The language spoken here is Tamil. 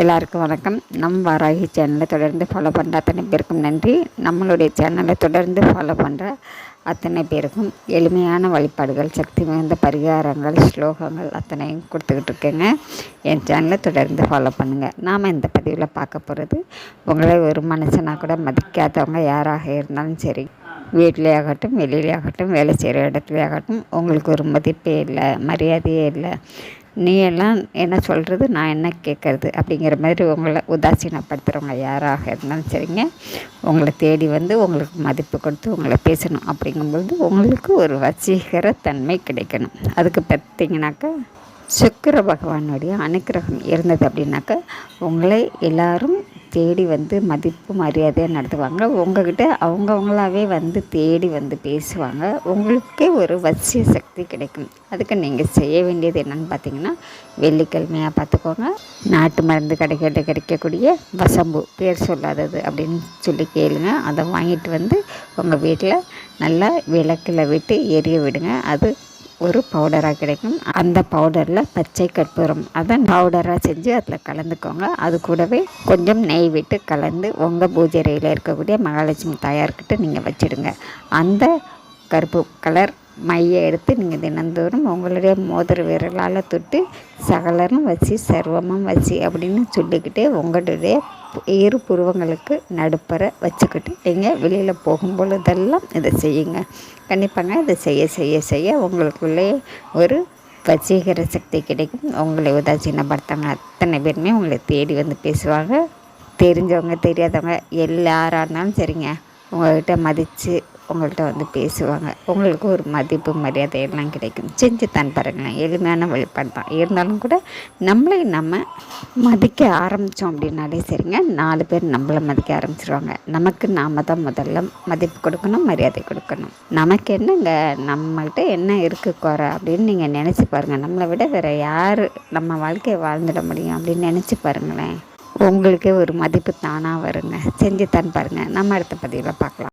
எல்லாருக்கும் வணக்கம். நம் வாராகி சேனலை தொடர்ந்து ஃபாலோ பண்ணுற அத்தனை பேருக்கும் நன்றி. நம்மளுடைய சேனலை தொடர்ந்து ஃபாலோ பண்ணுற அத்தனை பேருக்கும் எளிமையான வழிபாடுகள் சக்தி மிகுந்த பரிகாரங்கள் ஸ்லோகங்கள் அத்தனையும் கொடுத்துக்கிட்டு இருக்கேங்க. என் சேனலை தொடர்ந்து ஃபாலோ பண்ணுங்கள் நாம் இந்த பதிவில் பார்க்க போகிறது உங்களை ஒரு மனுஷனாக கூட மதிக்காதவங்க யாராக இருந்தாலும் சரி வீட்டிலே ஆகட்டும் வெளியிலே ஆகட்டும் வேலை செய்கிற இடத்துலையாகட்டும் உங்களுக்கு ஒரு மதிப்பே இல்லை மரியாதையே இல்லை நீ எல்லாம் என்ன சொல்கிறது நான் என்ன கேட்குறது அப்படிங்கிற மாதிரி உங்களை உதாசீனப்படுத்துகிறவங்க யாராக இருந்தாலும் சரிங்க. உங்களை தேடி வந்து உங்களுக்கு மதிப்பு கொடுத்து உங்களை பேசணும் அப்படிங்கும்பொழுது உங்களுக்கு ஒரு வசீகர தன்மை கிடைக்கணும். அதுக்கு பார்த்தீங்கன்னாக்கா சுக்கர பகவானுடைய அனுக்கிரகம் இருந்தது அப்படின்னாக்கா உங்களை எல்லாரும் தேடி வந்து மதிப்பு மரியாதையாக நடத்துவாங்க. உங்ககிட்ட அவங்கவுங்களாவே வந்து தேடி வந்து பேசுவாங்க. உங்களுக்கே ஒரு வசிய சக்தி கிடைக்கும். அதுக்கு நீங்கள் செய்ய வேண்டியது என்னென்னு பார்த்தீங்கன்னா வெள்ளிக்கிழமையாக பார்த்துக்கோங்க நாட்டு மருந்து கடைகளில் கிடைக்கக்கூடிய வசம்பு பேர் சொல்லாதது அப்படின்னு சொல்லி கேளுங்க. அதை வாங்கிட்டு வந்து உங்கள் வீட்டில் நல்லா விளக்கில் விட்டு எரிய விடுங்க. அது ஒரு பவுடராக கிடைக்கும். அந்த பவுடரில் பச்சை கற்பூரம் அதை பவுடராக செஞ்சு அதில் கலந்துக்கோங்க. அது கூடவே கொஞ்சம் நெய் விட்டு கலந்து உங்கள் பூஜை அறையில் இருக்கக்கூடிய மகாலட்சுமி தாயார்கிட்ட நீங்கள் வச்சுடுங்க. அந்த கருப்பு கலர் மையை எடுத்து நீங்கள் தினந்தோறும் உங்களுடைய மோதிர விரலால் தொட்டு சகலரும் வச்சு சர்வமும் வச்சு அப்படின்னு சொல்லிக்கிட்டே உங்களுடைய இரு புருவங்களுக்கு நடுப்பற வச்சுக்கிட்டு நீங்கள் வெளியில் போகும் பொழுதெல்லாம் இதை செய்யுங்க. கண்டிப்பாங்க இதை செய்ய செய்ய செய்ய உங்களுக்குள்ளே ஒரு வசீகர சக்தி கிடைக்கும். உங்களை உதாசீனப்படுத்தாங்க அத்தனை பேருமே உங்களை தேடி வந்து பேசுவாங்க. தெரிஞ்சவங்க தெரியாதவங்க எல்லாராக இருந்தாலும் சரிங்க. உங்கள்கிட்ட மதித்து உங்கள்கிட்ட வந்து பேசுவாங்க. உங்களுக்கு ஒரு மதிப்பு மரியாதை எல்லாம் கிடைக்கும். செஞ்சு தான் பாருங்களேன் எளிமையான வழிபாடு தான். இருந்தாலும் கூட நம்மளை நம்ம மதிக்க ஆரம்பித்தோம் அப்படின்னாலே சரிங்க. நாலு பேர் நம்மளை மதிக்க ஆரம்பிச்சிருவாங்க. நமக்கு நாம் தான் முதல்ல மதிப்பு கொடுக்கணும் மரியாதை கொடுக்கணும். நமக்கு என்னங்க? நம்மகிட்ட என்ன இருக்குது குறை அப்படின்னு நீங்கள் நினச்சி பாருங்கள் நம்மளை விட வேறு யார் நம்ம வாழ்க்கையை வாழ்ந்துட முடியும் அப்படின்னு நினச்சி பாருங்களேன். உங்களுக்கே ஒரு மதிப்பு தானாக வருங்க. செஞ்சு தான் பாருங்கள் நம்ம அடுத்த பதிவில் பார்க்கலாம்.